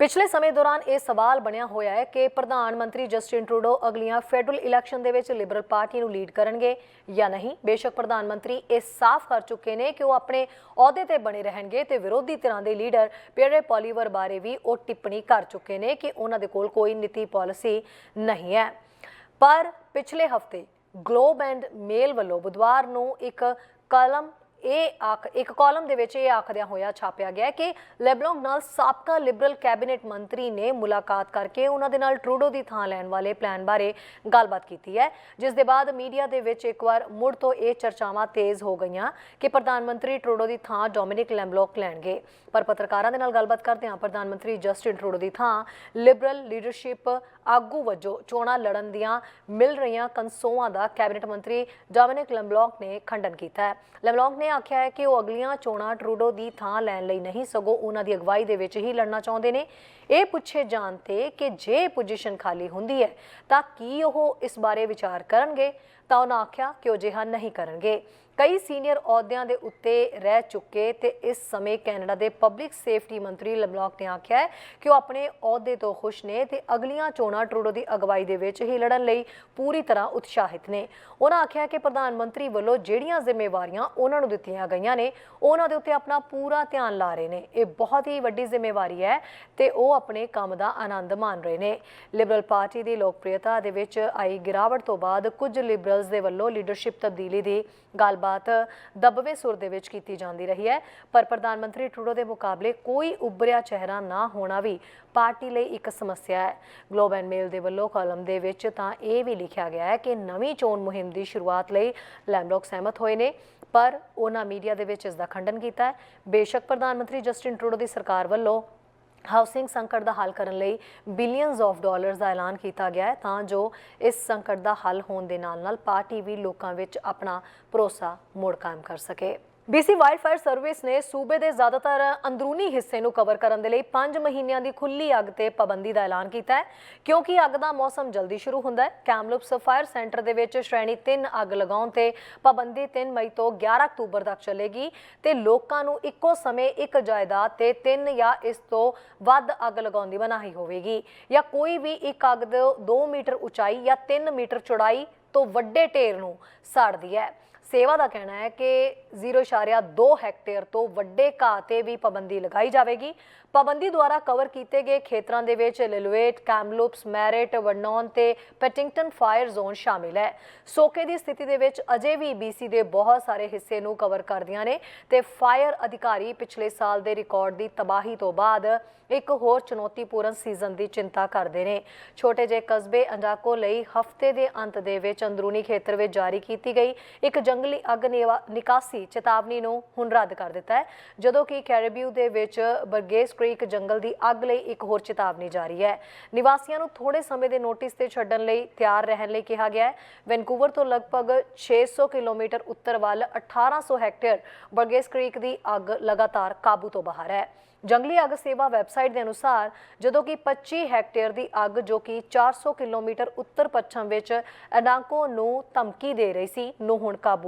ਪਿਛਲੇ ਸਮੇਂ ਦੌਰਾਨ ਇਹ ਸਵਾਲ ਬਣਿਆ ਹੋਇਆ ਹੈ ਕਿ ਪ੍ਰਧਾਨ ਮੰਤਰੀ ਜਸਟਿਨ ਟਰੂਡੋ ਅਗਲੀਆਂ ਫੈਡਰਲ ਇਲੈਕਸ਼ਨ ਦੇ ਵਿੱਚ ਲਿਬਰਲ ਪਾਰਟੀ ਨੂੰ ਲੀਡ ਕਰਨਗੇ ਜਾਂ ਨਹੀਂ? ਬੇਸ਼ੱਕ ਪ੍ਰਧਾਨ ਮੰਤਰੀ ਇਹ ਸਾਫ਼ ਕਰ ਚੁੱਕੇ ਨੇ ਕਿ ਉਹ ਆਪਣੇ ਅਹੁਦੇ ਤੇ ਬਣੇ ਰਹਿਣਗੇ ਤੇ ਵਿਰੋਧੀ ਧਿਰਾਂ ਦੇ ਲੀਡਰ ਪੀਅਰੇ ਪੋਲੀਵਰ ਬਾਰੇ ਵੀ ਉਹ ਟਿੱਪਣੀ ਕਰ ਚੁੱਕੇ ਨੇ ਕਿ ਉਹਨਾਂ ਦੇ ਕੋਲ ਕੋਈ ਨੀਤੀ ਪਾਲਿਸੀ ਨਹੀਂ ਹੈ। ਪਰ ਪਿਛਲੇ ਹਫ਼ਤੇ ਗਲੋਬ ਐਂਡ ਮੇਲ ਵੱਲੋਂ ਬੁੱਧਵਾਰ ਨੂੰ ਇੱਕ ਕਲਮ ਇਹ ਆਖ ਇੱਕ ਕਾਲਮ ਦੇ ਵਿੱਚ ਇਹ ਆਖਦਿਆਂ ਹੋਇਆ ਛਾਪਿਆ ਗਿਆ ਕਿ ਲੈਬਲੋਂਗ ਨਾਲ ਸਾਬਕਾ ਲਿਬਰਲ ਕੈਬਨਿਟ ਮੰਤਰੀ ਨੇ ਮੁਲਾਕਾਤ ਕਰਕੇ ਉਹਨਾਂ ਦੇ ਨਾਲ ਟਰੂਡੋ ਦੀ ਥਾਂ ਲੈਣ ਵਾਲੇ ਪਲਾਨ ਬਾਰੇ ਗੱਲਬਾਤ ਕੀਤੀ ਹੈ, ਜਿਸ ਦੇ ਬਾਅਦ ਮੀਡੀਆ ਦੇ ਵਿੱਚ ਇੱਕ ਵਾਰ ਮੁੜ ਤੋਂ ਇਹ ਚਰਚਾਵਾਂ ਤੇਜ਼ ਹੋ ਗਈਆਂ ਕਿ ਪ੍ਰਧਾਨ ਮੰਤਰੀ ਟਰੂਡੋ ਦੀ ਥਾਂ ਡੋਮਿਨਿਕ ਲੈਂਬਲੋਕ ਲੈਣਗੇ। ਪਰ ਪੱਤਰਕਾਰਾਂ ਦੇ ਨਾਲ ਗੱਲਬਾਤ ਕਰਦਿਆਂ ਪ੍ਰਧਾਨ ਮੰਤਰੀ ਜਸਟਿਨ ਟਰੂਡੋ ਦੀ ਥਾਂ ਲਿਬਰਲ ਲੀਡਰਸ਼ਿਪ ਆਗੂ ਵਜੋਂ ਚੋਣਾਂ ਲੜਨ ਦੀਆਂ ਮਿਲ ਰਹੀਆਂ ਕੰਸੋਆਂ ਦਾ ਕੈਬਨਿਟ ਮੰਤਰੀ ਡੋਮਿਨਿਕ ਲੈਂਬਲੋਕ ਨੇ ਖੰਡਨ ਕੀਤਾ ਹੈ। ਲੈਂਬਲੋਕ ਨੇ ਆਖਿਆ ਹੈ ਕਿ ਉਹ ਅਗਲੀਆਂ ਚੋਣਾਂ ਟਰੂਡੋ ਦੀ ਥਾਂ ਲੈਣ ਲਈ ਨਹੀਂ ਸਗੋਂ ਉਹਨਾਂ ਦੀ ਅਗਵਾਈ ਦੇ ਵਿੱਚ ਹੀ ਲੜਨਾ ਚਾਹੁੰਦੇ ਨੇ। ਇਹ ਪੁੱਛੇ ਜਾਣ ਤੇ ਕਿ ਜੇ ਪੋਜੀਸ਼ਨ ਖਾਲੀ ਹੁੰਦੀ ਹੈ, ਤਾਂ ਕੀ ਉਹ ਇਸ ਬਾਰੇ ਵਿਚਾਰ ਕਰਨਗੇ? ਤਾਂ ਉਹਨਾਂ ਆਖਿਆ ਕਿ ਉਹ ਜਿਹਾ ਨਹੀਂ ਕਰਨਗੇ। ਕਈ ਸੀਨੀਅਰ ਅਹੁਦਿਆਂ ਦੇ ਉੱਤੇ ਰਹਿ ਚੁੱਕੇ ਤੇ ਇਸ ਸਮੇਂ ਕੈਨੇਡਾ ਦੇ ਪਬਲਿਕ ਸੇਫਟੀ ਮੰਤਰੀ ਲਮਲੌਕ ਨੇ ਆਖਿਆ ਹੈ ਕਿ ਉਹ ਆਪਣੇ ਅਹੁਦੇ ਤੋਂ ਖੁਸ਼ ਨੇ ਤੇ ਅਗਲੀਆਂ ਚੋਣਾਂ ਟਰੂਡੋ ਦੀ ਅਗਵਾਈ ਦੇ ਵਿੱਚ ਹੀ ਲੜਨ ਲਈ ਪੂਰੀ ਤਰ੍ਹਾਂ ਉਤਸ਼ਾਹਿਤ ਨੇ। ਉਹਨਾਂ ਆਖਿਆ ਕਿ ਪ੍ਰਧਾਨ ਮੰਤਰੀ ਵੱਲੋਂ ਜਿਹੜੀਆਂ ਜ਼ਿੰਮੇਵਾਰੀਆਂ ਉਹਨਾਂ ਨੂੰ ਦਿੱਤੀਆਂ ਗਈਆਂ ਨੇ, ਉਹਨਾਂ ਦੇ ਉੱਤੇ ਆਪਣਾ ਪੂਰਾ ਧਿਆਨ ਲਾ ਰਹੇ ਨੇ। ਇਹ ਬਹੁਤ ਹੀ ਵੱਡੀ ਜ਼ਿੰਮੇਵਾਰੀ ਹੈ ਤੇ ਉਹ ਆਪਣੇ ਕੰਮ ਦਾ ਆਨੰਦ ਮਾਣ ਰਹੇ ਨੇ। ਲਿਬਰਲ ਪਾਰਟੀ ਦੀ ਲੋਕਪ੍ਰਿਯਤਾ ਦੇ ਵਿੱਚ ਆਈ ਗਿਰਾਵਟ ਤੋਂ ਬਾਅਦ ਕੁਝ ਲਿਬਰਲਸ ਦੇ ਵੱਲੋਂ ਲੀਡਰਸ਼ਿਪ ਤਬਦੀਲੀ ਦੀ ਗੱਲਬਾਤ ਦਬਵੇਂ ਸੁਰ ਦੇ ਵਿੱਚ ਕੀਤੀ ਜਾਂਦੀ ਰਹੀ ਹੈ। ਪਰ ਪ੍ਰਧਾਨ ਮੰਤਰੀ ਟਰੂਡੋ ਦੇ ਮੁਕਾਬਲੇ ਕੋਈ ਉੱਭਰਿਆ ਚਿਹਰਾ ਨਾ ਹੋਣਾ ਵੀ ਪਾਰਟੀ ਲਈ ਇੱਕ ਸਮੱਸਿਆ ਹੈ। ਗਲੋਬ ਐਂਡ ਮੇਲ ਦੇ ਵੱਲੋਂ ਕਾਲਮ ਦੇ ਵਿੱਚ ਤਾਂ ਇਹ ਵੀ ਲਿਖਿਆ ਗਿਆ ਹੈ ਕਿ ਨਵੀਂ ਚੋਣ ਮੁਹਿੰਮ ਦੀ ਸ਼ੁਰੂਆਤ ਲਈ ਲੈਂਬਲੋਕ ਸਹਿਮਤ ਹੋਏ ਨੇ। ਪਰ ਉਹਨਾਂ ਮੀਡੀਆ ਦੇ ਵਿੱਚ ਇਸ ਦਾ ਖੰਡਨ ਕੀਤਾ ਹੈ। ਬੇਸ਼ੱਕ ਪ੍ਰਧਾਨ ਮੰਤਰੀ ਜਸਟਿਨ ਟਰੂਡੋ ਦੀ ਸਰਕਾਰ ਵੱਲੋਂ ਹਾਊਸਿੰਗ ਸੰਕਟ ਦਾ ਹੱਲ ਕਰਨ ਲਈ ਬਿਲੀਅਨਸ ਆਫ ਡਾਲਰਸ ਦਾ ਐਲਾਨ ਕੀਤਾ ਗਿਆ ਹੈ, ਤਾਂ ਜੋ ਇਸ ਸੰਕਟ ਦਾ ਹੱਲ ਹੋਣ ਦੇ ਨਾਲ-ਨਾਲ ਪਾਰਟੀ ਵੀ ਲੋਕਾਂ ਵਿੱਚ ਆਪਣਾ ਭਰੋਸਾ ਮੁੜ ਕਾਇਮ ਕਰ ਸਕੇ। BC ਵਾਈਲਡ ਫਾਇਰ ਸਰਵਿਸ ਨੇ ਸੂਬੇ ਦੇ ਜ਼ਿਆਦਾਤਰ ਅੰਦਰੂਨੀ ਹਿੱਸੇ ਨੂੰ ਕਵਰ ਕਰਨ ਦੇ ਲਈ 5 ਮਹੀਨਿਆਂ ਦੀ ਖੁੱਲੀ ਅੱਗ ਤੇ ਪਾਬੰਦੀ ਦਾ ਐਲਾਨ ਕੀਤਾ ਹੈ, ਕਿਉਂਕਿ ਅੱਗ ਦਾ ਮੌਸਮ ਜਲਦੀ ਸ਼ੁਰੂ ਹੁੰਦਾ ਹੈ। ਕੈਮਲੂਪਸ ਫਾਇਰ ਸੈਂਟਰ ਦੇ ਵਿੱਚ ਸ਼੍ਰੇਣੀ 3 ਅੱਗ ਲਗਾਉਣ ਤੇ ਪਾਬੰਦੀ 3 ਮਈ ਤੋਂ 11 ਅਕਤੂਬਰ ਤੱਕ ਚੱਲੇਗੀ ਤੇ ਲੋਕਾਂ ਨੂੰ ਇੱਕੋ ਸਮੇਂ ਇੱਕ ਜਾਇਦਾਦ ਤੇ 3 ਜਾਂ ਇਸ ਤੋਂ ਵੱਧ ਅੱਗ ਲਗਾਉਣ ਦੀ ਮਨਾਹੀ ਹੋਵੇਗੀ। ਜਾਂ ਕੋਈ ਵੀ ਇੱਕ ਅੱਗ ਦੇ 2 ਮੀਟਰ ਉਚਾਈ ਜਾਂ 3 ਮੀਟਰ ਚੌੜਾਈ ਤੋਂ ਵੱਡੇ ਢੇਰ ਨੂੰ ਸਾੜਦੀ ਹੈ। ਸੇਵਾ ਦਾ ਕਹਿਣਾ ਹੈ ਕਿ 0.2 ਹੈਕਟੇਅਰ ਤੋਂ ਵੱਡੇ ਘਾਹ ਤੇ ਵੀ ਪਾਬੰਦੀ ਲਗਾਈ ਜਾਵੇਗੀ। ਪਾਬੰਦੀ ਦੁਆਰਾ ਕਵਰ ਕੀਤੇ ਗਏ ਖੇਤਰਾਂ ਦੇ ਵਿੱਚ ਲਿਲਵੇਟ ਕੈਮਲੂਪਸ, ਮੈਰਿਟ, ਵਰਨੌਨ ਤੇ ਪੈਟਿੰਗਟਨ ਫਾਇਰ ਜ਼ੋਨ ਸ਼ਾਮਿਲ ਹੈ। ਸੋਕੇ ਦੀ ਸਥਿਤੀ ਦੇ ਵਿੱਚ ਅਜੇ ਵੀ BC ਦੇ ਬਹੁਤ ਸਾਰੇ ਹਿੱਸੇ ਨੂੰ ਕਵਰ ਕਰਦੀਆਂ ਨੇ ਤੇ ਫਾਇਰ ਅਧਿਕਾਰੀ ਪਿਛਲੇ ਸਾਲ ਦੇ ਰਿਕਾਰਡ ਦੀ ਤਬਾਹੀ ਤੋਂ ਬਾਅਦ ਇੱਕ ਹੋਰ ਚੁਣੌਤੀਪੂਰਨ ਸੀਜ਼ਨ ਦੀ ਚਿੰਤਾ ਕਰਦੇ ਨੇ। ਛੋਟੇ ਜਿਹੇ ਕਸਬੇ ਅੰਡਾਕੋ ਲਈ ਹਫ਼ਤੇ ਦੇ ਅੰਤ ਦੇ ਵਿੱਚ ਅੰਦਰੂਨੀ ਖੇਤਰ ਵਿੱਚ ਜਾਰੀ ਕੀਤੀ ਗਈ। ਇੱਕ ਜੰਗਲੀ ਅੱਗ ਨਿਵਾ- ਨਿਕਾਸੀ, ਚੇਤਾਵਨੀ ਨੂੰ ਹੁਣ ਰੱਦ ਕਰ ਦਿੱਤਾ ਹੈ। ਜਦੋਂ ਕਿ ਕੈਰੀਬੀਓ ਦੇ ਵਿੱਚ ਬਰਗੇਸ ਕ੍ਰੀਕ ਜੰਗਲ ਦੀ ਅੱਗ ਲਈ ਇੱਕ ਹੋਰ ਚੇਤਾਵਨੀ ਜਾਰੀ ਹੈ। ਨਿਵਾਸੀਆਂ ਨੂੰ ਥੋੜੇ ਸਮੇਂ ਦੇ ਨੋਟਿਸ ਤੇ ਛੱਡਣ ਲਈ ਤਿਆਰ ਰਹਿਣ ਲਈ ਕਿਹਾ ਗਿਆ ਹੈ। ਵੈਨਕੂਵਰ ਤੋਂ ਲਗਭਗ 600 ਕਿਲੋਮੀਟਰ ਉੱਤਰ ਵੱਲ 1800 ਹੈਕਟੇਅਰ ਬਰਗੇਸ ਕ੍ਰੀਕ ਦੀ ਅੱਗ ਲਗਾਤਾਰ ਕਾਬੂ ਤੋਂ ਬਾਹਰ ਹੈ। ਜੰਗਲੀ ਅੱਗ ਸੇਵਾ ਵੈਬਸਾਈਟ ਦੇ ਅਨੁਸਾਰ ਜਦੋਂ ਕਿ 25 ਹੈਕਟੇਅਰ ਦੀ ਅੱਗ ਜੋ ਕਿ 400 ਕਿਲੋਮੀਟਰ ਉੱਤਰ ਪੱਛਮ ਵਿੱਚ ਅਨਾਕੋ ਨੂੰ ਧਮਕੀ ਦੇ ਰਹੀ ਸੀ, ਨੂੰ ਹੁਣ ਕਾਬੂ